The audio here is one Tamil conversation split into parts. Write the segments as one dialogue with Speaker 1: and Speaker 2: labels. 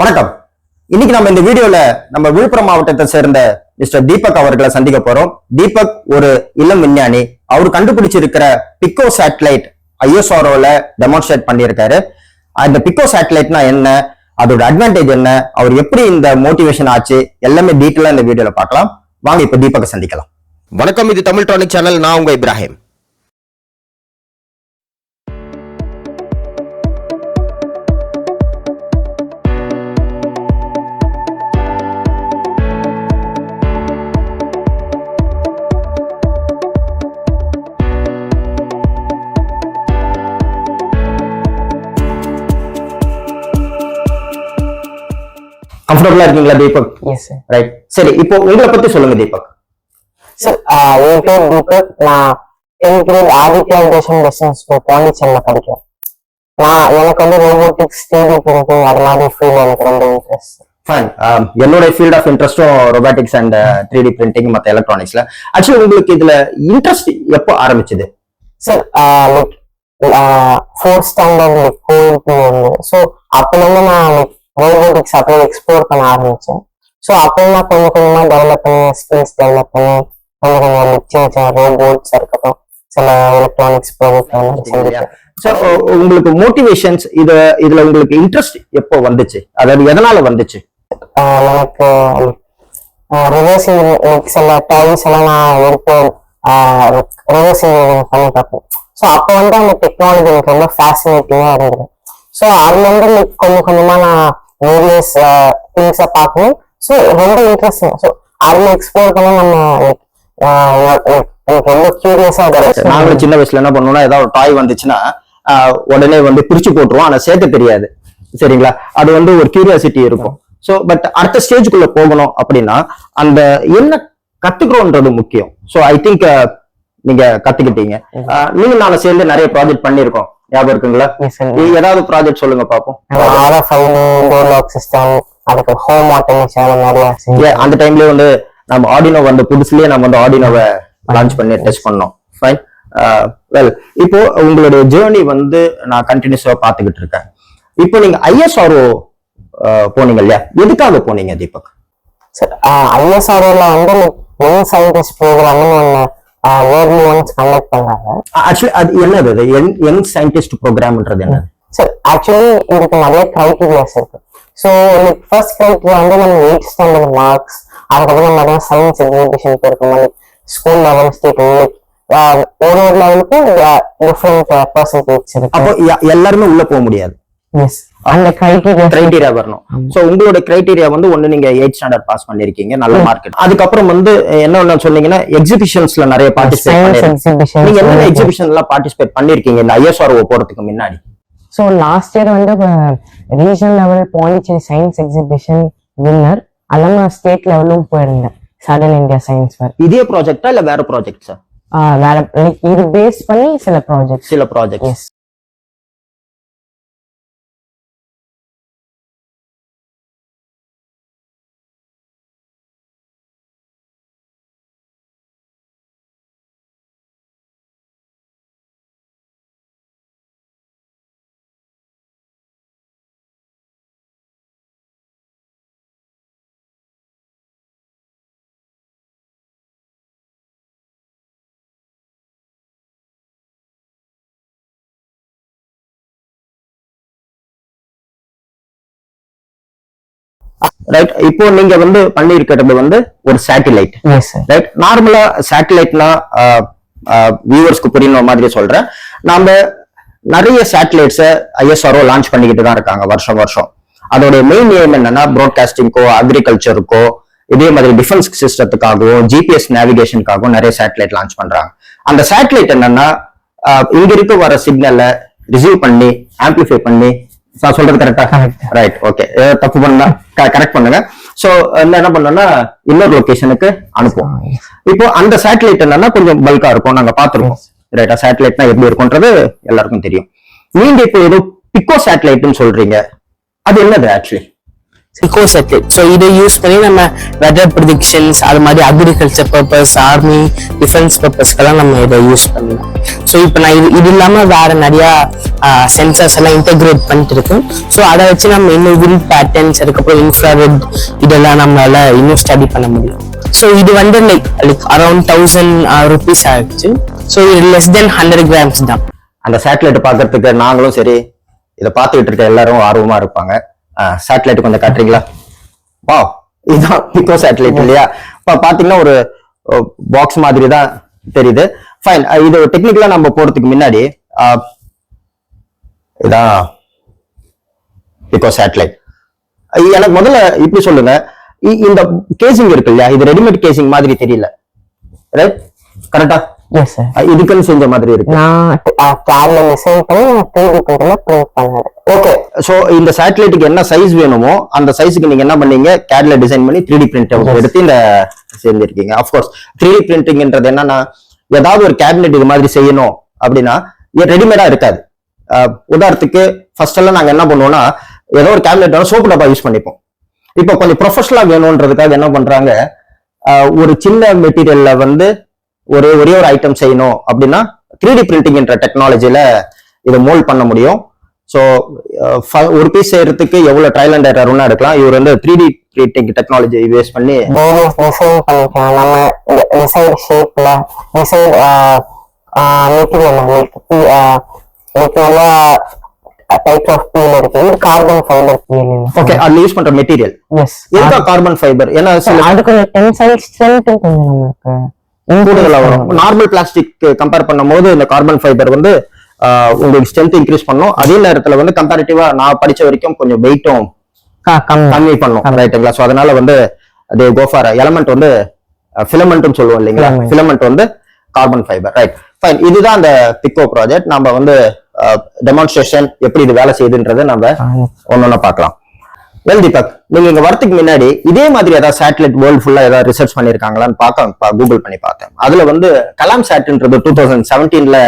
Speaker 1: வணக்கம். இன்னைக்கு நம்ம இந்த வீடியோல நம்ம விழுப்புரம் மாவட்டத்தை சேர்ந்த மிஸ்டர் தீபக் அவர்களை சந்திக்க போறோம். தீபக் ஒரு இளம் விஞ்ஞானி. அவர் கண்டுபிடிச்சிருக்கிற பிக்கோ சேட்டலைட் ஐஎஸ்ஆர்ஓல டெமான்ஸ்ட்ரேட் பண்ணியிருக்காரு. அந்த பிக்கோ சேட்டலைட்னா என்ன? அதோட அட்வான்டேஜ் என்ன? அவர் எப்படி இந்த மோட்டிவேஷன் ஆச்சு? எல்லாமே டீட்டெயிலா இந்த வீடியோல பார்க்கலாம். வாங்க இப்ப தீபக்கை சந்திக்கலாம். வணக்கம் இது தமிழ் டானிக் சேனல் நான் உங்க இப்ராஹிம். கம்ஃபர்டபுளா இருக்கீங்களா தீபக்? ரைட் சரி இப்போ உங்களை பத்தி சொல்லுங்க தீபக்.
Speaker 2: சார் என் பேர் தீபக் நான் tenth grade Aditya industrial business school பாண்டிச்சேரியில் படிக்கிறேன். நான் எனக்கு வந்து ரோபோட்டிக்ஸ் அது மாதிரி ஃபீல்ட் எனக்கு ரொம்ப இன்ட்ரெஸ்ட்
Speaker 1: ஃபைன் என்னோட field of இன்ட்ரெஸ்டும் robotics and three D printing மற்ற எலக்ட்ரானிக்ஸ்ல ஆக்சுவலி உங்களுக்கு இதுல இன்ட்ரெஸ்ட் எப்போ ஆரம்பிச்சது?
Speaker 2: Sir like fourth standard like கோயிலுக்கு ஸோ அப்போலேருந்து நான் லைக் ரோபோட்டிக்ஸ் அப்படியே எக்ஸ்ப்ளோர் பண்ண ஆரம்பிச்சேன். ஸோ அப்போ நான் கொஞ்சம் கொஞ்சமாக டெவலப் பண்ணி ஸ்கில்ஸ் டெவலப் பண்ணி கொஞ்சம் கொஞ்சம் சின்ன சின்ன ரோபோட்ஸ் இருக்கட்டும் சில எலக்ட்ரானிக்ஸ் ப்ராடக்ட்
Speaker 1: ஸோ உங்களுக்கு மோட்டிவேஷன்ஸ் இது இதுல உங்களுக்கு இன்ட்ரெஸ்ட் எப்போ வந்துச்சு? அதாவது எதனால வந்துச்சு?
Speaker 2: எனக்கு ரிவர்சிங் சில டைம்ஸ் எல்லாம் நான் எடுத்து ரிவர்சிங் பண்ணி பார்ப்பேன் ஸோ அப்போ வந்து அந்த டெக்னாலஜி எனக்கு ரொம்ப ஃபேசினேட்டிங்காக இருந்தது. ஸோ அதுலேருந்து கொஞ்சம் கொஞ்சமா நான் வேரியஸ் திங்ஸை பார்க்கணும் ஸோ ரொம்ப இன்ட்ரெஸ்டிங் ஸோ அதில் எக்ஸ்ப்ளோர் பண்ண நம்ம எனக்கு ரொம்ப கியூரியஸாக
Speaker 1: நாங்களும்
Speaker 2: கிடைச்சு
Speaker 1: சின்ன வயசுல என்ன பண்ணுவோம்னா ஏதாவது ஒரு டாய் வந்துச்சுன்னா உடனே வந்து பிரிச்சு போட்டுருவோம். ஆனா சேர்க்க தெரியாது. சரிங்களா? அது வந்து ஒரு கியூரியாசிட்டி இருக்கும். ஸோ பட் அடுத்த ஸ்டேஜுக்குள்ள போகணும் அப்படின்னா அந்த என்ன கத்துக்கிறோன்றது முக்கியம். ஸோ ஐ திங்க் நீங்க கத்துக்கிட்டீங்க. நீங்க நாளை சேர்ந்து நிறைய ப்ராஜெக்ட் பண்ணியிருக்கோம். ஞாபகம் இருக்குங்களா? நீ ஏதாவது ப்ராஜெக்ட் சொல்லுங்க
Speaker 2: அதுக்கு ஹோம் ஆட்டோமேஷன்
Speaker 1: அந்த டைம்லயே வந்து நம்ம ஆடினோ வந்த புதுசுலயே நம்ம வந்து ஆடினோவை லான்ச் பண்ணி டெஸ்ட் பண்ணோம். ஃபைன் வெல் இப்போ உங்களுடைய ஜேர்னி வந்து நான் கண்டினியூஸா பாத்துக்கிட்டு இருக்கேன். இப்போ நீங்க ஐஎஸ்ஆர்ஓ போனீங்க இல்லையா? எதுக்காக போனீங்க தீபக்?
Speaker 2: சார் ஐஎஸ்ஆர்ஓல வந்து யங் சயின்டிஸ்ட் ப்ரோக்ராம்னு ஒன்று
Speaker 1: ஆக்சுவலி அது என்னது? அது யங் சயின்டிஸ்ட் ப்ரோக்ராம்ன்றது என்னது?
Speaker 2: சார் ஆக்சுவலி இதுக்கு நிறைய கிரைட்டீரியாஸ் இருக்கு. ஸோ லைக் ஃபர்ஸ்ட் கிரைட்டீரியா வந்து நம்ம எயிட் ஸ்டாண்டர்ட் மார்க்ஸ் அதுக்கப்புறம் நிறைய science exhibition like school level state ஒரு ஒரு லெவலுக்கும் டிஃப்ரெண்ட் பர்சன்டேஜ் இருக்கு.
Speaker 1: அப்போ எல்லாருமே உள்ள போக முடியாது.
Speaker 2: எஸ் அந்த கிரைட்டீரியா
Speaker 1: கிரைட்டீரியா வரணும். சோ உங்களோட கிரைட்டீரியா வந்து ஒண்ணு நீங்க எயிட் ஸ்டாண்டர்ட் பாஸ் பண்ணிருக்கீங்க. நல்ல மார்க் அதுக்கப்புறம் வந்து என்ன ஒண்ணு சொன்னீங்கன்னா எக்ஸிபிஷன்ஸ்ல நிறைய பார்ட்டிசிபேட் நீங்க என்னென்ன
Speaker 2: எக்ஸிபிஷன்
Speaker 1: எல்லாம் பார்ட்டிசிபேட் பண்ணிருக்கீங்க? இந்த ஐஎஸ்ஆர்ஓ போறதுக்கு முன்னாடி.
Speaker 2: ஸோ லாஸ்ட் இயர் வந்து regional level Pondicherry science exhibition winner அதெல்லாம் நான் ஸ்டேட் லெவலும் போயிருந்தேன். சடன் இந்தியா சயின்ஸ் ஃபேர்
Speaker 1: இதே ப்ராஜெக்டா இல்ல வேற ப்ராஜெக்ட்ஸா
Speaker 2: வேற லைக் இது பேஸ் பண்ணி சில ப்ராஜெக்ட்ஸ்
Speaker 1: சில ப்ராஜெக்ட் ரைட் இப்போ நீங்க வந்து பண்ணிருக்கிறது வந்து ஒரு சேட்டிலைட் ரைட் நார்மலா சேட்டலைட்னா வியூவர்ஸ்க்கு புரியுற மாதிரி சொல்றேன். நாம நிறைய சேட்டலைட்ஸை ஐஎஸ்ஆர்ஓ லான்ச் பண்ணிக்கிட்டு தான் இருக்காங்க வருஷம் வருஷம். அதோட மெயின் எய்ம் என்னன்னா ப்ராட்காஸ்டிங்க்கோ அக்ரிகல்ச்சருக்கோ இதே மாதிரி டிஃபென்ஸ் சிஸ்டத்துக்காகவும் ஜிபிஎஸ் நேவிகேஷனுக்காகவும் நிறைய சேட்டலைட் லான்ச் பண்றாங்க. அந்த சேட்டலைட் என்னன்னா இங்க இருக்க வர சிக்னலை ரிசீவ் பண்ணி ஆம்பிளிஃபை பண்ணி நான் சொல்றது கரெக்டா. ரைட் ஓகே தப்பு பண்ணா கரெக்ட் பண்ணுங்க. சோ என்ன பண்ணோம்னா இன்னொரு லொகேஷனுக்கு அனுப்புவோம். இப்போ அந்த சேட்டலைட் என்னன்னா கொஞ்சம் பல்கா இருக்கும் நாங்க பாத்துருக்கோம் ரைட்டா சேட்டலைட்னா எப்படி இருக்கும்ன்றது எல்லாருக்கும் தெரியும். நீங்க இப்போ ஏதோ பிக்கோ சேட்டலைட்னு சொல்றீங்க. அது என்னது ஆக்சுவலி
Speaker 3: இக்கோ ஸோ இதை யூஸ் பண்ணி நம்ம வெதர் ப்ரிடிக்ஷன்ஸ் அது மாதிரி அக்ரிகல்ச்சர் பர்பஸ் ஆர்மி டிஃபென்ஸ் பர்பஸ்க்கெல்லாம் நம்ம இதை யூஸ் பண்ணலாம். ஸோ இப்போ நான் இது இது இல்லாமல் வேற நிறையா சென்சர்ஸ் எல்லாம் இன்டெகிரேட் பண்ணிட்டு இருக்கேன். ஸோ அதை வச்சு நம்ம இன்னும் வில் பேட்டர்ன்ஸ் அதுக்கப்புறம் இன்ஃப்ராரெட் இதெல்லாம் நம்மளால இன்னும் ஸ்டடி பண்ண முடியும். ஸோ இது வந்து like like around thousand rupees ஆயிடுச்சு. ஸோ இது லெஸ் தென் ஹண்ட்ரட் கிராம்ஸ் தான்.
Speaker 1: அந்த சேட்டலைட் பார்க்கறதுக்கு நாங்களும் சரி இதை பார்த்துக்கிட்டு இருக்க எல்லாரும் ஆர்வமா இருப்பாங்க. சேட்டலைட் கொஞ்சம் காட்டுறீங்களா? வா இதுதான் பிகோ சேட்டலைட் இல்லையா? இப்போ பார்த்தீங்கன்னா ஒரு பாக்ஸ் மாதிரி தான் தெரியுது. ஃபைன் இது டெக்னிக்கலா நம்ம போறதுக்கு முன்னாடி இதான் பிகோ சேட்டலைட் எனக்கு முதல்ல இப்படி சொல்லுங்க. இந்த கேசிங் இருக்கு இல்லையா? இது ரெடிமேட் கேசிங் மாதிரி தெரியல. ரைட் கரெக்டா
Speaker 2: எஸ் சார்
Speaker 1: இதுக்குன்னு செஞ்ச மாதிரி இருக்கு.
Speaker 2: நான் டிசைன் பண்ணி நான் த்ரீ டி பிரிண்டர்ல பிரிண்ட் பண்ணது
Speaker 1: ஓகே சோ இந்த சேட்டலைட்டுக்கு என்ன சைஸ் வேணுமோ அந்த சைஸுக்கு நீங்க என்ன பண்ணீங்க? கேட்ல டிசைன் பண்ணி த்ரீ டி பிரிண்ட் எடுத்து இந்த செஞ்சிருக்கீங்க அஃப்கோர்ஸ் த்ரீ டி பிரிண்டிங்ன்றது என்னன்னா ஏதாவது ஒரு கேபினெட் இது மாதிரி செய்யணும் அப்படின்னா ரெடிமேடா இருக்காது. உதாரணத்துக்கு ஃபர்ஸ்ட் எல்லாம் நாங்க என்ன பண்ணுவோம்னா ஏதோ ஒரு கேபினெட் சோப்பு டப்பா யூஸ் பண்ணிப்போம். இப்போ கொஞ்சம் ப்ரொஃபஷனலா வேணும்ன்றதுக்காக என்ன பண்றாங்க ஒரு சின்ன மெட்டீரியல்ல வந்து ஒரு ஒரே ஒரு ஐட்டம் செய்யணும் அப்படின்னா த்ரீ டி பிரிண்டிங்ன்ற டெக்னாலஜில இதை மோல்ட் பண்ண முடியும். ஸோ ஒரு பீஸ் செய்யறதுக்கு எவ்வளவு ட்ரையல் அண்ட் எரர்னா எடுக்கலாம். இவர் வந்து three D printing technology use பண்ணி
Speaker 2: டிசைன் பண்ணிக்கலாம் நம்ம டிசைன் ஷேப்ல டிசைன் கார்பன் ஃபைபர்
Speaker 1: ஓகே அதுல யூஸ் பண்ற மெட்டீரியல்
Speaker 2: எஸ்
Speaker 1: எதுக்கா கார்பன் ஃபைபர் ஏன்னா
Speaker 2: அது கொஞ்சம் டென்சைல் ஸ்ட்ரென்த் கொஞ்சம் நமக்கு
Speaker 1: கூடுதலா வரும் நார்மல் பிளாஸ்டிக் கம்பேர் பண்ணும்போது இந்த கார்பன் ஃபைபர் வந்து உங்களுக்கு ஸ்ட்ரென்த் இன்க்ரீஸ் பண்ணும். அதே நேரத்துல வந்து கம்பேரிட்டிவா நான் படிச்ச வரைக்கும் கொஞ்சம் வெயிட்டும்
Speaker 2: கம்மி.
Speaker 1: பண்ணும் ரைட்டுங்களா ஸோ அதனால வந்து அது கோஃபார் எலமெண்ட் வந்து ஃபிலமெண்ட்னு சொல்லுவோம் இல்லைங்களா. ஃபிலமெண்ட் வந்து கார்பன் ஃபைபர் ரைட் ஃபைன் இதுதான் அந்த பிக்கோ ப்ராஜெக்ட் நம்ம வந்து டெமான்ஸ்ட்ரேஷன் எப்படி இது வேலை செய்யுதுன்றதை நம்ம ஒன்னொன்னு பார்க்கலாம். வெல் தீபக் நீங்க இங்க வரதுக்கு முன்னாடி இதே மாதிரி ஏதாவது சேட்டலைட் வேர்ல்டு ஃபுல்லா ஏதாவது ரிசர்ச் பண்ணிருக்காங்களான்னு பார்க்க கூகுள் பண்ணி பார்த்தேன். அதுல வந்து கலாம் சாட்ன்றது டூ தௌசண்ட் செவன்டீன்ல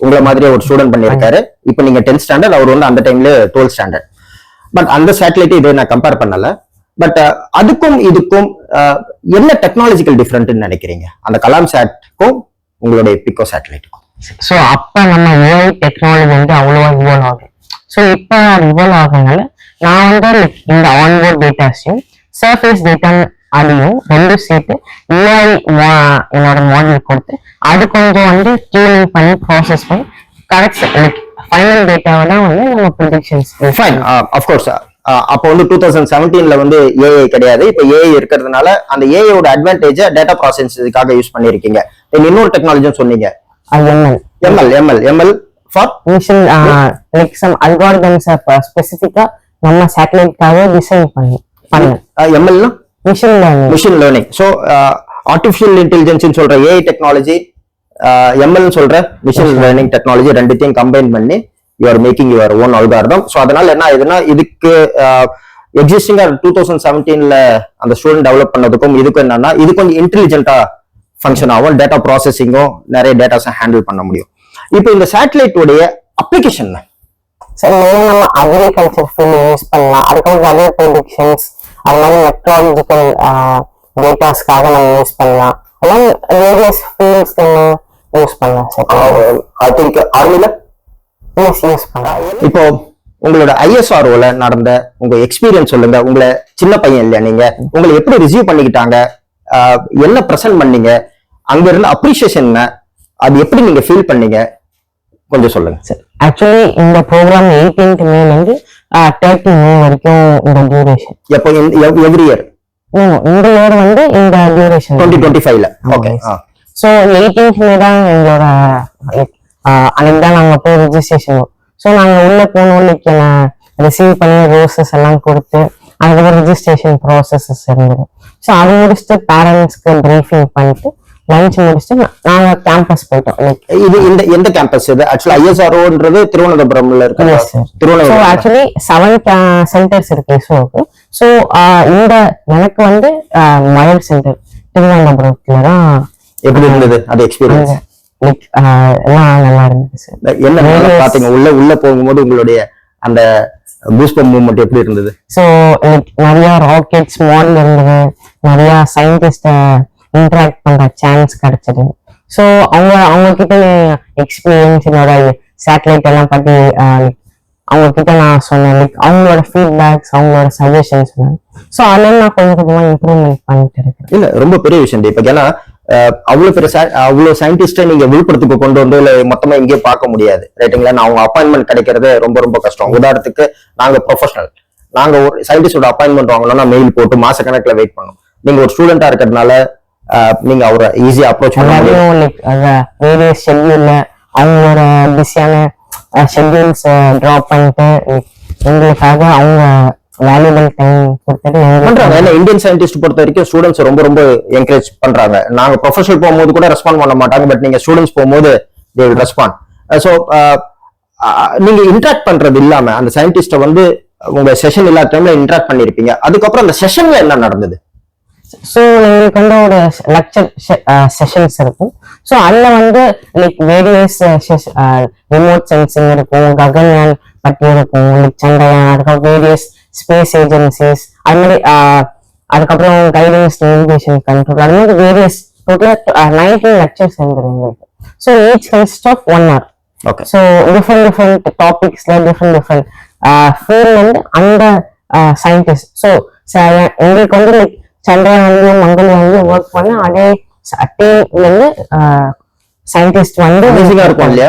Speaker 1: உங்களை மாதிரி ஒரு ஸ்டூடெண்ட் பண்ணியிருக்காரு. இப்போ நீங்க டென்த் ஸ்டாண்டர்ட் அவர் வந்து அந்த டைம்ல டுவெல்த் ஸ்டாண்டர்ட் பட் அந்த சேட்டலைட் இதை நான் கம்பேர் பண்ணல. பட் அதுக்கும் இதுக்கும் என்ன டெக்னாலஜிக்கல் டிஃப்ரெண்ட்னு நினைக்கிறீங்க? அந்த கலாம் சேட்டுக்கும் உங்களுடைய பிக்கோ சேட்டலைட்டுக்கும்
Speaker 2: ஸோ அப்போ நம்ம ஏஐ டெக்னாலஜி வந்து அவ்வளோவா இவால்வ் ஆகும் ஸோ இப்போ இவால்வ் ஆகுனால நான் வந்து இந்த ஆன்போர்ட் டேட்டாஸையும் சர்ஃபேஸ் டேட்டா அதையும் ரெண்டும் சேர்த்து ஏஐ என்னோட மாடல் கொடுத்து அது கொஞ்சம் வந்து டியூனிங் பண்ணி ப்ராசஸ் பண்ணி கரெக்ட் லைக் ஃபைனல் டேட்டாவை தான் வந்து நம்ம ப்ரிடிக்ஷன்ஸ்
Speaker 1: ஃபைன் அஃப்கோர்ஸ் அப்போ வந்து டூ தௌசண்ட் செவன்டீன்ல வந்து ஏஐ கிடையாது. இப்போ ஏஐ இருக்கிறதுனால அந்த ஏஐயோட அட்வான்டேஜை டேட்டா ப்ராசஸிங்காக யூஸ் பண்ணியிருக்கீங்க. Then இன்னொரு டெக்னாலஜியும் சொன்னீங்க.
Speaker 2: ML
Speaker 1: ML ML for
Speaker 2: machine like some algorithms ஸ்பெசிஃபிக்காக நம்ம சேட்டலைட்காக டிசைன் பண்ணி
Speaker 1: எம்எல்னா
Speaker 2: machine learning
Speaker 1: machine learning so artificial intelligence சொல்ற ஏஐ டெக்னாலஜி எம்எல் சொல்ற மிஷின் லேர்னிங் டெக்னாலஜி ரெண்டுத்தையும் கம்பைன் பண்ணி you are making your own algorithm so அதனால என்ன ஆகுதுன்னா இதுக்கு எக்ஸிஸ்டிங்கா டூ தௌசண்ட் செவன்டீன்ல அந்த ஸ்டூடெண்ட் டெவலப் பண்ணதுக்கும் இதுக்கும் என்னன்னா இது கொஞ்சம் இன்டெலிஜென்ட்டா ஃபங்க்ஷன் ஆகும். டேட்டா ப்ராசஸிங்கும் நிறைய டேட்டாஸை ஹேண்டில் பண்ண முடியும். இப்போ இந்த சேட்டலைட்டோடைய அப்ளிகேஷன்
Speaker 2: ஸோ மெயின் நம்ம அக்ரிகல்ச்சர் ஃபீல்டு யூஸ் பண்ணலாம். அதுக்கப்புறம் வெதர் ப்ரெடிக்ஷன்ஸ் அது மாதிரி மெட்ராலஜிக்கல் டேட்டாஸ்க்காக நம்ம யூஸ் பண்ணலாம். எல்லாம் வேரியஸ் ஃபீல்ட்ஸ் யூஸ் பண்ணலாம் sir
Speaker 1: I think
Speaker 2: use use பண்ணலாம்.
Speaker 1: இப்போ உங்களோட ஐஎஸ்ஆர்ஓல நடந்த உங்க எக்ஸ்பீரியன்ஸ் சொல்லுங்க. உங்களை சின்ன பையன் இல்லையா நீங்க? உங்களை எப்படி ரிசீவ் பண்ணிக்கிட்டாங்க? என்ன ப்ரெசென்ட் பண்ணீங்க? அங்க இருந்த அப்ரிசியேஷன் என்ன அது எப்படி நீங்க ஃபீல் பண்ணீங்க? கொஞ்சம் சொல்லுங்க.
Speaker 2: சார் ஆக்சுவலி இந்த ப்ரோக்ராம் எயிட்டீன்த் மேலேருந்து தேர்ட்டி மே வரைக்கும் இந்த டியூரேஷன்
Speaker 1: எப்போ? எவ்ரி இயர்
Speaker 2: இந்த இயர் வந்து இந்த டியூரேஷன்
Speaker 1: டுவெண்ட்டி டுவெண்ட்டி ஃபைவ்ல ஓகே
Speaker 2: ஸோ எயிட்டீன்த் மே தான் எங்களோட அன்னைக்கு தான் நாங்கள் போய் ரெஜிஸ்ட்ரேஷன் ஸோ நாங்கள் உள்ளே போனோம் ரிசீவ் பண்ணி ரோசஸ் எல்லாம் கொடுத்து அதுக்கப்புறம் ரெஜிஸ்ட்ரேஷன் ப்ராசஸஸ் இருந்தது. ஸோ அது முடிச்சுட்டு பேரண்ட்ஸ்க்கு ப்ரீஃபிங் பண்ணிட்டு லஞ்ச் முடிச்சுட்டு நாங்கள் கேம்பஸ் போயிட்டோம்
Speaker 1: இது இந்த எந்த கேம்பஸ் இது? ஆக்சுவலா ஐஎஸ்ஆர்ஓன்றது திருவனந்தபுரம்ல இருக்கு. திருவனந்தபுரம்.
Speaker 2: ஆக்சுவலி செவன் சென்டர்ஸ் இருக்கு இஸ்ரோக்கு ஸோ இந்த எனக்கு வந்து மயல் சென்டர் திருவனந்தபுரத்துல தான்
Speaker 1: எப்படி இருந்தது அது எக்ஸ்பீரியன்ஸ்
Speaker 2: லைக் எல்லாம் நல்லா இருந்துச்சு
Speaker 1: என்ன பாத்தீங்க உள்ள உள்ள போகும்போது உங்களுடைய அந்த பூஸ்பம் மூவ்மெண்ட் எப்படி இருந்தது?
Speaker 2: ஸோ நிறைய ராக்கெட்ஸ் மாடல் இருந்தது. நிறைய சயின்டிஸ்ட இன்ட்ராக்ட் பண்ற சான்ஸ் கிடைச்சது. ஸோ அவங்க அவங்க கிட்ட எக்ஸ்பீரியன்ஸ் என்னோட சேட்டலைட் எல்லாம் பத்தி அவங்க கிட்ட நான் சொன்னேன். லைக் அவங்களோட ஃபீட்பேக்ஸ் அவங்களோட சஜஷன்ஸ் ஸோ அதெல்லாம் நான் கொஞ்சம் கொஞ்சமாக இம்ப்ரூவ்மெண்ட் பண்ணிட்டு இருக்கேன்.
Speaker 1: இல்லை ரொம்ப பெரிய விஷயம் இப்போ ஏன்னா அவ்வளோ அவ்வளவு பெரிய அவ்வளோ அவ்வளவு நீங்கள் விழுப்புரத்துக்கு கொண்டு வந்து இல்லை மொத்தமாக எங்கேயும் பார்க்க முடியாது. ரைட்டுங்களா நான் அவங்க அப்பாயின்மெண்ட் கிடைக்கிறது ரொம்ப ரொம்ப கஷ்டம். உதாரணத்துக்கு நாங்க ப்ரொஃபஷனல் நாங்கள் ஒரு சயின்டிஸ்டோட அப்பாயின்மெண்ட் வாங்கணும்னா மெயில் போட்டு மாச வெயிட் பண்ணோம் நீங்கள் ஒரு ஸ்டூடெண்ட்டாக இருக்கிறதுனால நீங்க அவரை ஈஸியா அப்ரோச் பண்ண முடியும்.
Speaker 2: எல்லாரையும் லைக் வேரியஸ் ஷெட்யூல்ல அவங்களோட பிஸியான ஷெட்யூல்ஸ் ட்ராப் பண்ணிட்டு எங்களுக்காக அவங்க வேல்யூபிள் டைம் கொடுத்துட்டு
Speaker 1: பண்றாங்க. ஏன்னா இந்தியன் சயின்டிஸ்ட் பொறுத்த வரைக்கும் ஸ்டூடெண்ட்ஸ் ரொம்ப ரொம்ப என்கரேஜ் பண்றாங்க. நாங்க ப்ரொஃபஷனல் போகும்போது கூட ரெஸ்பாண்ட் பண்ண மாட்டாங்க பட் நீங்க ஸ்டூடெண்ட்ஸ் போகும்போது தே ரெஸ்பாண்ட் ஸோ நீங்க இன்ட்ராக்ட் பண்றது இல்லாம அந்த சயின்டிஸ்ட வந்து உங்க செஷன் இல்லாத டைம்ல இன்ட்ராக்ட் பண்ணிருப்பீங்க. அதுக்கப்புறம் அந்த செஷன்ல என்ன நடந்தது?
Speaker 2: ஸோ எங்களுக்கு வந்து ஒரு லெக்சர் செஷன்ஸ் இருக்கும். ஸோ அதில் வந்து லைக் வேரியஸ் ரிமோட் சென்சிங் இருக்கும் ககன்யான் பற்றி இருக்கும் லைக் சந்திரயான் அதுக்கப்புறம் வேரியஸ் ஸ்பேஸ் ஏஜென்சிஸ் அது மாதிரி அதுக்கப்புறம் கைடன்ஸ் நேவிகேஷன் கண்ட்ரோல் அது மாதிரி வேரியஸ் டோட்டலாக நைன்டீன் லெக்சர்ஸ் இருந்தது எங்களுக்கு. So each consist of one hour
Speaker 1: okay
Speaker 2: so different different டாபிக்ஸ்ல different different ஃபீல்ட்ல இருந்து அந்த சயின்டிஸ்ட் ஸோ எங்களுக்கு வந்து லைக் சந்திரயான்லயும் மங்கள்யான்லயும் ஒர்க் பண்ண அதே டீம்ல இருந்து சயின்டிஸ்ட் வந்து
Speaker 1: ஆ இருக்கும் இல்லையா?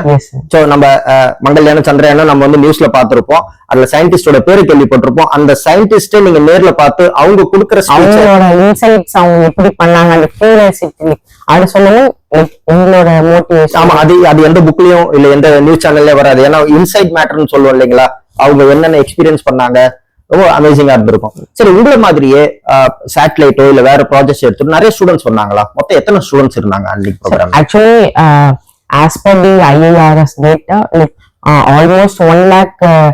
Speaker 1: ஸோ நம்ம அஹ், மங்கள்யானம் சந்திரயானம் நம்ம வந்து நியூஸ்ல பார்த்திருப்போம். அதுல சயின்டிஸ்டோட பேரு கேள்விப்பட்டிருப்போம். அந்த சயின்டிஸ்ட நீங்க நேர்ல பார்த்து அவங்க கொடுக்குற
Speaker 2: அவங்களோட இன்சைட்ஸ் அவங்க எப்படி பண்ணாங்க அந்த கியூரியாசிட்டி அது சொல்லணும் லைக் எங்களோட மோட்டிவேஷன்
Speaker 1: ஆமா அது அது எந்த புக்லயும் இல்ல எந்த நியூஸ் சேனல்ல வராது. ஏன்னா இன்சைட் மேட்டர்னு சொல்லுவோம் இல்லைங்களா? அவங்க என்னென்ன எக்ஸ்பீரியன்ஸ் பண்ணாங்க? ரொம்ப அமேசிங்கா இருந்திருக்கும். சரி உங்களை மாதிரியே சேட்டலைட்டோ இல்ல வேற ப்ராஜெக்ட்ஸ் எடுத்து நிறைய ஸ்டூடெண்ட்ஸ் வந்தாங்களா? மொத்தம் எத்தனை ஸ்டூடெண்ட்ஸ் இருந்தாங்க அன்னைக்கு programme
Speaker 2: IIRS data like uh, almost 1 lakh uh,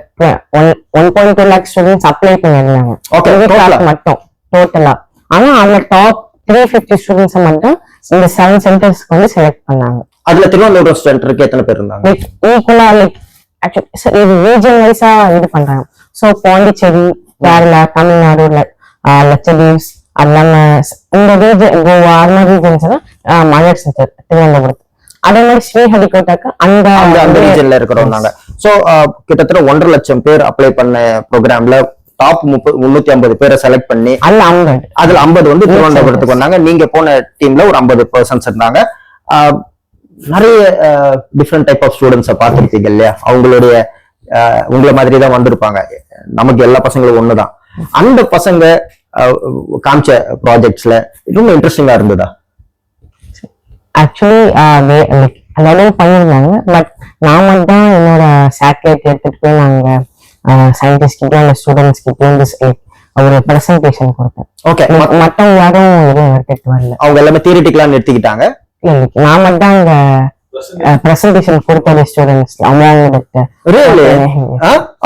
Speaker 2: one- 1.2 lakh students apply பண்ணிருந்தாங்க
Speaker 1: Okay,
Speaker 2: எங்க
Speaker 1: total-ஆ?
Speaker 2: class மட்டும் டோட்டலா ஆனா அந்த டாப் த்ரீ ஃபிஃப்டி ஸ்டூடெண்ட்ஸ் மட்டும் இந்த செவன் சென்டர்ஸ்க்கு வந்து செலக்ட் பண்ணாங்க.
Speaker 1: அதுல திருவனந்தபுரம் ஸ்டூடெண்ட் இருக்கு எத்தனை பேர் இருந்தாங்க?
Speaker 2: லைக் ஈக்குவலா லைக் ஆக்சுவலி இது ரீஜன் வைஸா இது பண்றாங்க. ஸோ பாண்டிச்சேரி கேரளா தமிழ்நாடு லட்சதீவ்ஸ் ஸ்- இந்த ரீஜன் கோவா அந்த மாதிரி ரீஜன்ஸ் எல்லாம் மதர் சென்டர் திருவனந்தபுரம் அதே மாதிரி ஸ்ரீஹரிகோட்டாக்கு அந்த
Speaker 1: அந்த ரீஜன்ல இருக்கிறோம் நாங்க. சோ கிட்டத்தட்ட ஒன்றரை லட்சம் பேர் அப்ளை பண்ண ப்ரோக்ராம்ல டாப் முப்பது முன்னூத்தி ஐம்பது பேரை செலக்ட் பண்ணி
Speaker 2: அல்ல ஐம்பது.
Speaker 1: அதுல 50 வந்து திருவனந்தபுரத்துக்கு வந்தாங்க. நீங்க போன டீம்ல ஒரு 50 பர்சன்ஸ் இருந்தாங்க. ஆஹ் நிறைய டிஃப்ரெண்ட் டைப் ஆஃப் ஸ்டூடெண்ட்ஸை பார்த்துருப்பீங்க இல்லையா? அவங்களுடைய உங்களை மாதிரி தான் வந்திருப்பாங்க. நமக்கு எல்லா பசங்களும் ஒண்ணுதான். அந்த பசங்க காமிச்ச ப்ராஜெக்ட்ஸ்ல ரொம்ப இன்ட்ரெஸ்டிங்கா இருந்ததா?
Speaker 2: ஆக்சுவலி லைக் எல்லாரும் பண்ணியிருந்தாங்க. பட் நான் மட்டும் தான் என்னோட சேட்டலைட் எடுத்துட்டு போய் நாங்க சயின்டிஸ்ட் கிட்ட அந்த ஸ்டூடெண்ட்ஸ் கிட்ட வந்து like, ஒரு ப்ரெசன்டேஷன் கொடுத்தேன்.
Speaker 1: ஓகே
Speaker 2: மத்தவங்க யாரும் எதுவும் எடுத்துட்டு வரல.
Speaker 1: அவங்க எல்லாமே தியரிட்டிக்கலா நிறுத்திக்கிட்டாங்க.
Speaker 2: இல்ல, இல்ல. நான் மட்டும் தான் ப்ரெசன்டேஷன் கொடுத்தது ஸ்டூடெண்ட்ஸ் அவங்க?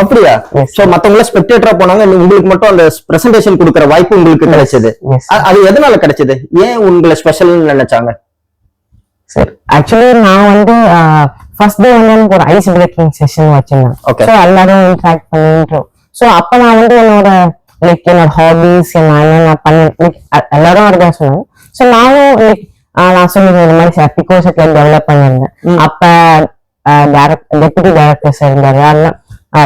Speaker 1: அப்படியா. சோ மத்தவங்க ஸ்பெக்டேட்டரா போனாங்க உங்களுக்கு மட்டும் அந்த பிரசன்டேஷன் கொடுக்கற வாய்ப்பு உங்களுக்கு கிடைச்சது. அது எதனால கிடைச்சது? ஏன் உங்களை ஸ்பெஷல்னு நினைச்சாங்க?
Speaker 2: சரி ஆக்சுவலி நான் வந்து ஃபர்ஸ்ட் டே வந்து எனக்கு ஒரு ஐஸ் பிரேக்கிங் செஷன் வச்சிருந்தேன். ஸோ எல்லாரும் இன்ட்ராக்ட் பண்ணிட்டு. ஸோ அப்போ நான் வந்து என்னோட லைக் என்னோட ஹாபிஸ் நான் என்னென்ன பண்ணி எல்லாரும் அதுதான் சொன்னாங்க. ஸோ நானும் லைக் நான் சொல்லுவேன் இந்த மாதிரி பிகோ செட்ல டெவலப் பண்ணியிருந்தேன் அப்ப டெபுட்டி டைரக்டர்ஸ் இருந்தாரு. யாரெல்லாம்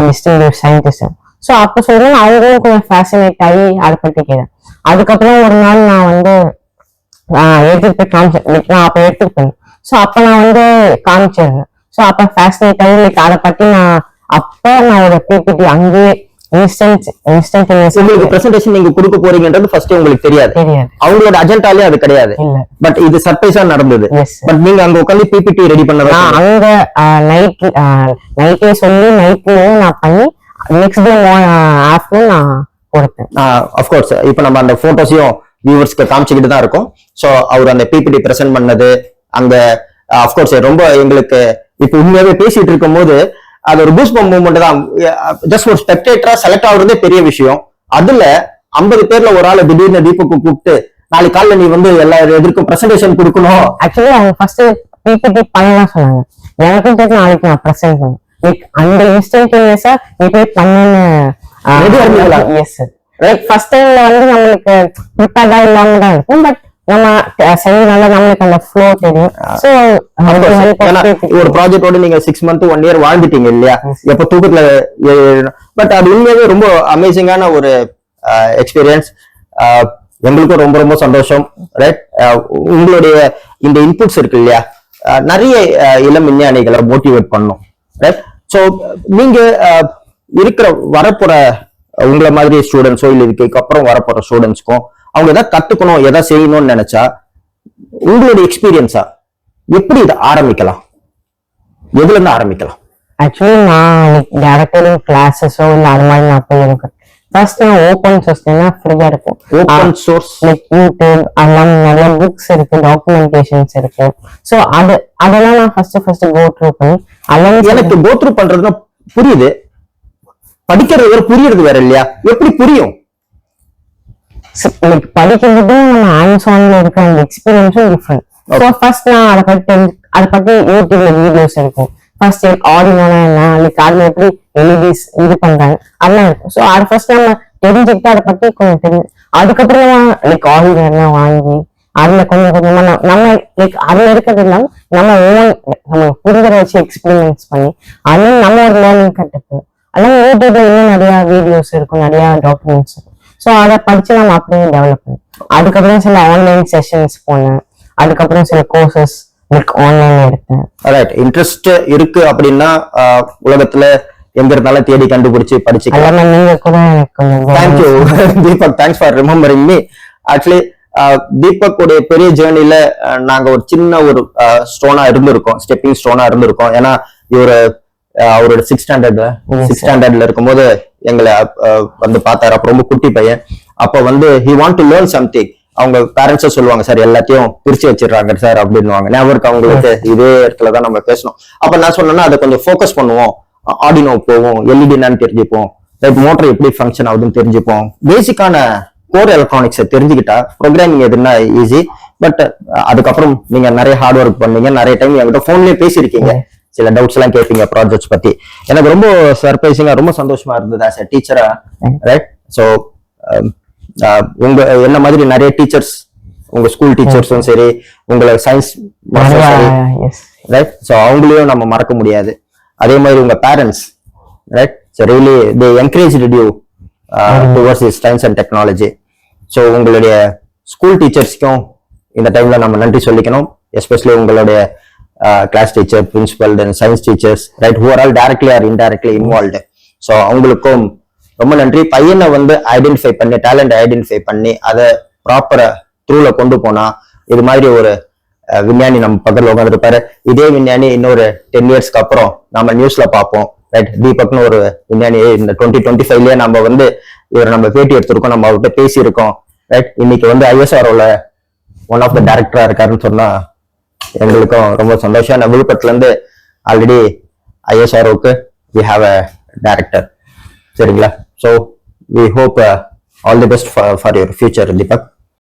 Speaker 2: மிஸ்டர் சயின்டிஸ்ட் ஸோ அப்போ சொல்றேன் அவங்களும் கொஞ்சம் ஃபேசினேட் ஆகி அதை பத்தி கேட்டேன். அதுக்கப்புறம் ஒரு நாள் நான் வந்து எடுத்துட்டு போய் காமிச்சேன். நான் அப்ப எடுத்துருப்பேன் ஸோ அப்ப நான் வந்து காமிச்சிருந்தேன். ஸோ அப்ப ஃபேசினேட் ஆகி லைக் அதை பத்தி நான் அப்ப நான் ஒரு பிபிடி அங்கேயே இன்ஸ்டன்ட் இன்ஸ்டன்ட்
Speaker 1: உங்களுக்கு பிரசன்டேஷன் நீங்க கொடுக்க போறீங்கன்றது ஃபர்ஸ்ட் உங்களுக்கு தெரியாது. அவங்களோட அஜெண்டாலே அது கிடையாது. பட் இது சர்ப்ரைஸா நடந்தது. பட் நீங்க அங்க உட்காந்து பிபிடி ரெடி பண்ணதா
Speaker 2: நான் அங்க நைட் நைட்டே சொல்லி நைட்லயே நான் பண்ணி நெக்ஸ்ட் டே ஆஃப்டர் நான் கொடுத்தேன்.
Speaker 1: அஃப்கோர்ஸ் இப்போ நம்ம அந்த போட்டோஸையும் வியூவர்ஸ்க்கு காமிச்சுக்கிட்டு தான் இருக்கோம். ஸோ அவர் அந்த பிபிடி பிரசன்ட் பண்ணது அங்க அஃப்கோர்ஸ் ரொம்ப எங்களுக்கு இப்போ உண்மையாவே பேசிட்டு இருக்கும்போது அது ஒரு பூஸ்பம் மூவ்மெண்ட் தான். ஜஸ்ட் ஒரு ஸ்பெக்டேட்டரா செலக்ட் ஆகுறதே பெரிய விஷயம். அதுல ஐம்பது பேர்ல ஒரு ஆளை திடீர்னு தீபக்கு கூப்பிட்டு நாளைக்கு காலைல நீ வந்து எல்லா எதிர்க்கும் பிரசன்டேஷன் கொடுக்கணும்.
Speaker 2: ஆக்சுவலி அவங்க ஃபர்ஸ்ட் பிபிடி பண்ணலாம் சொன்னாங்க. எனக்கும் தெரிஞ்சு நாளைக்கு நான் ப்ரெசென்ட் லைக் அந்த இன்ஸ்டன்டேனியஸா நீ போய் பண்ணுன்னு? எஸ் லைக் ஃபர்ஸ்ட் டைம்ல வந்து நம்மளுக்கு ப்ரிப்பேர்டா இல்லாம தான் இருக்கும் பட் நம்ம செஞ்சனால நம்மளுக்கு அந்த ஃப்ளோ தெரியும்.
Speaker 1: ஒரு ப்ராஜெக்டோட நீங்க சிக்ஸ் மந்த் ஒன் இயர் வாழ்ந்துட்டீங்க இல்லையா? எப்ப தூக்கத்துல பட் அது உண்மையாவே ரொம்ப அமேசிங்கான ஒரு எக்ஸ்பீரியன்ஸ் எங்களுக்கும் ரொம்ப ரொம்ப சந்தோஷம். ரைட் உங்களுடைய இந்த இன்புட்ஸ் இருக்கு இல்லையா? நிறைய இளம் விஞ்ஞானிகளை மோட்டிவேட் பண்ணும். ரைட் ஸோ நீங்க இருக்கிற வரப்போற உங்களை மாதிரி ஸ்டூடெண்ட்ஸோ இல்லை இதுக்கு அப்புறம் வரப்போற ஸ்டூடெண்ட்ஸ்க்கும் அவங்க எதாவது கத்துக்கணும் எதாவது செய்யணும்னு நினைச்சா உங்களுடைய எக்ஸ்பீரியன்ஸா எப்படி இதை ஆரம்பிக்கலாம்? எதுல இருந்து ஆரம்பிக்கலாம்?
Speaker 2: ஆக்சுவலி நான் டேரக்டர் கிளாஸஸோ இல்லை அது மாதிரி நான் போய் இருக்கேன் ஃபர்ஸ்ட் நான் ஓப்பன் சோர்ஸ்னா ஃப்ரீயா இருக்கும்.
Speaker 1: ஓப்பன் சோர்ஸ்
Speaker 2: லைக் யூடியூப் அதெல்லாம் நிறைய புக்ஸ் இருக்கு டாக்குமெண்டேஷன்ஸ் இருக்கு. ஸோ அது அதெல்லாம் நான் ஃபர்ஸ்ட் ஃபர்ஸ்ட் கோ த்ரூ பண்ணி அதெல்லாம்
Speaker 1: எனக்கு கோத்ரூ பண்றதுன்னா புரியுது. படிக்கிறது வேற புரியுறது வேற இல்லையா? எப்படி புரியும்?
Speaker 2: லைக் படிக்கிறதும் நம்ம ஹேண்ட்ஸ் ஆன்ல இருக்க அந்த எக்ஸ்பீரியன்ஸும் டிஃப்ரெண்ட் ஸோ ஃபர்ஸ்ட் நான் அதை பத்தி தெரிஞ்சு- அதை பத்தி யூடியூப்ல வீடியோஸ் இருக்கும் ஃபர்ஸ்ட் ஆடினோனா என்ன லைக் அதுல எப்படி எலிபிஸ் இது பண்றாங்க அதெல்லாம் இருக்கும். ஸோ அதை ஃபர்ஸ்ட் நம்ம தெரிஞ்சுக்கிட்டு அதை பத்தி கொஞ்சம் தெரிஞ்சு அதுக்கப்புறமா லைக் ஆடினர்லாம் வாங்கி அதுல கொஞ்சம் கொஞ்சமா நம்ம- லைக் அதுல இருக்கிறது இல்லாம நம்ம ஓன் நம்ம புரிதலை வச்சு எக்ஸ்பீரியன்ஸ் பண்ணி அதுல நம்ம ஒரு லேர்னிங் கற்றுப்போம் அதெல்லாம் யூடியூப்ல இன்னும் நிறைய வீடியோஸ் இருக்கும் நிறைய டாக்குமெண்ட்ஸ் இருக்கும் ஸோ அதை படிச்சு நம்ம அப்படியே டெவலப் பண்ணோம் அதுக்கப்புறம் சில ஆன்லைன் செஷன்ஸ் போனேன். அதுக்கப்புறம் சில கோர்சஸ் லைக் ஆன்லைன் எடுத்தேன்.
Speaker 1: ரைட் இன்ட்ரெஸ்ட் இருக்கு அப்படின்னா உலகத்துல எங்க இருந்தாலும் தேடி கண்டுபிடிச்சு படிச்சுக்கலாம்.
Speaker 2: எல்லாமே நீங்க கூட
Speaker 1: thank you Deepak thanks for remembering me actually Deepak உடைய பெரிய ஜேர்னில நாங்க ஒரு சின்ன ஒரு ஸ்டோனா இருந்திருக்கோம். ஸ்டெப்பிங் ஸ்டோனா இருந்திருக்கோம். ஏன்னா இவரு அவரோட சிக்ஸ் ஸ்டாண்டர்ட்ல சிக்ஸ் ஸ்டாண்டர்ட்ல இருக்கும்போது எங்களை வந்து பார்த்தாரு. அப்ப ரொம்ப குட்டி பையன். அப்ப வந்து he want to learn something அவங்க பேரண்ட்ஸை சொல்லுவாங்க சார் எல்லாத்தையும் பிரிச்சு வச்சிடுறாங்க சார் அப்படின்னுவாங்க. ஞாபகம் இருக்கு அவங்களுக்கு இதே இடத்துல தான் நம்ம பேசணும். அப்ப நான் சொன்னேன்னா அதை கொஞ்சம் ஃபோக்கஸ் பண்ணுவோம். ஆடினோ போவோம் எல்இடி என்னன்னு தெரிஞ்சுப்போம். லைக் மோட்டர் எப்படி ஃபங்க்ஷன் ஆகுதுன்னு தெரிஞ்சுப்போம். பேசிக்கான கோர் எலக்ட்ரானிக்ஸை தெரிஞ்சுக்கிட்டா ப்ரோக்ராமிங் எதுனா ஈஸி பட் அதுக்கப்புறம் நீங்க நிறைய ஹார்ட் ஒர்க் பண்ணீங்க. நிறைய டைம் என்கிட்ட ஃபோன்லயே பேசியிருக்கீங்க. சில டவுட்ஸ் எல்லாம் கேட்பீங்க ப்ராஜெக்ட்ஸ் பத்தி. எனக்கு ரொம்ப சர்ப்ரைசிங்கா ரொம்ப சந்தோஷமா இருந்தது ஆஸ் அ டீச்சரா ரைட் ஸோ உங்க என்ன மாதிரி நிறைய டீச்சர்ஸ் உங்க ஸ்கூல் டீச்சர்ஸும் சரி உங்களை சயின்ஸ் ரைட் ஸோ அவங்களையும் நம்ம மறக்க முடியாது. அதே மாதிரி உங்க parents right so really they encourage you towards is science and technology so உங்களுடைய ஸ்கூல் டீச்சர்ஸ்க்கும் இந்த டைம்ல நம்ம நன்றி சொல்லிக்கணும். எஸ்பெஷலி உங்களுடைய class teacher principal then science teachers right who are all directly or indirectly involved so அவங்களுக்கும் ரொம்ப நன்றி. பையனை வந்து ஐடென்டிஃபை பண்ணி டேலண்ட் ஐடென்டிஃபை பண்ணி அதை ப்ராப்பரை த்ரூல கொண்டு போனா இது மாதிரி ஒரு விஞ்ஞானி நம்ம பக்கத்தில் உட்காந்துருப்பாரு இதே விஞ்ஞானி இன்னொரு டென் இயர்ஸ்க்கு அப்புறம் நம்ம நியூஸ்ல பார்ப்போம். ரைட் தீபக்னு ஒரு விஞ்ஞானி இந்த டுவெண்ட்டி டுவெண்ட்டி ஃபைவ்லயே நம்ம வந்து இவர் நம்ம பேட்டி எடுத்திருக்கோம் நம்ம அவர்கிட்ட பேசியிருக்கோம். ரைட் இன்னைக்கு வந்து ஐஎஸ்ஆர்ஓல ஒன் ஆஃப் த டேரக்டரா இருக்காருன்னு சொன்னா எங்களுக்கும் ரொம்ப சந்தோஷம். நான் விழுப்புரத்துலேருந்து ஆல்ரெடி ஐஎஸ்ஆர்ஓக்கு வி ஹாவ் அ டைரக்டர் சரிங்களா? So we hope all the best for your future Deepak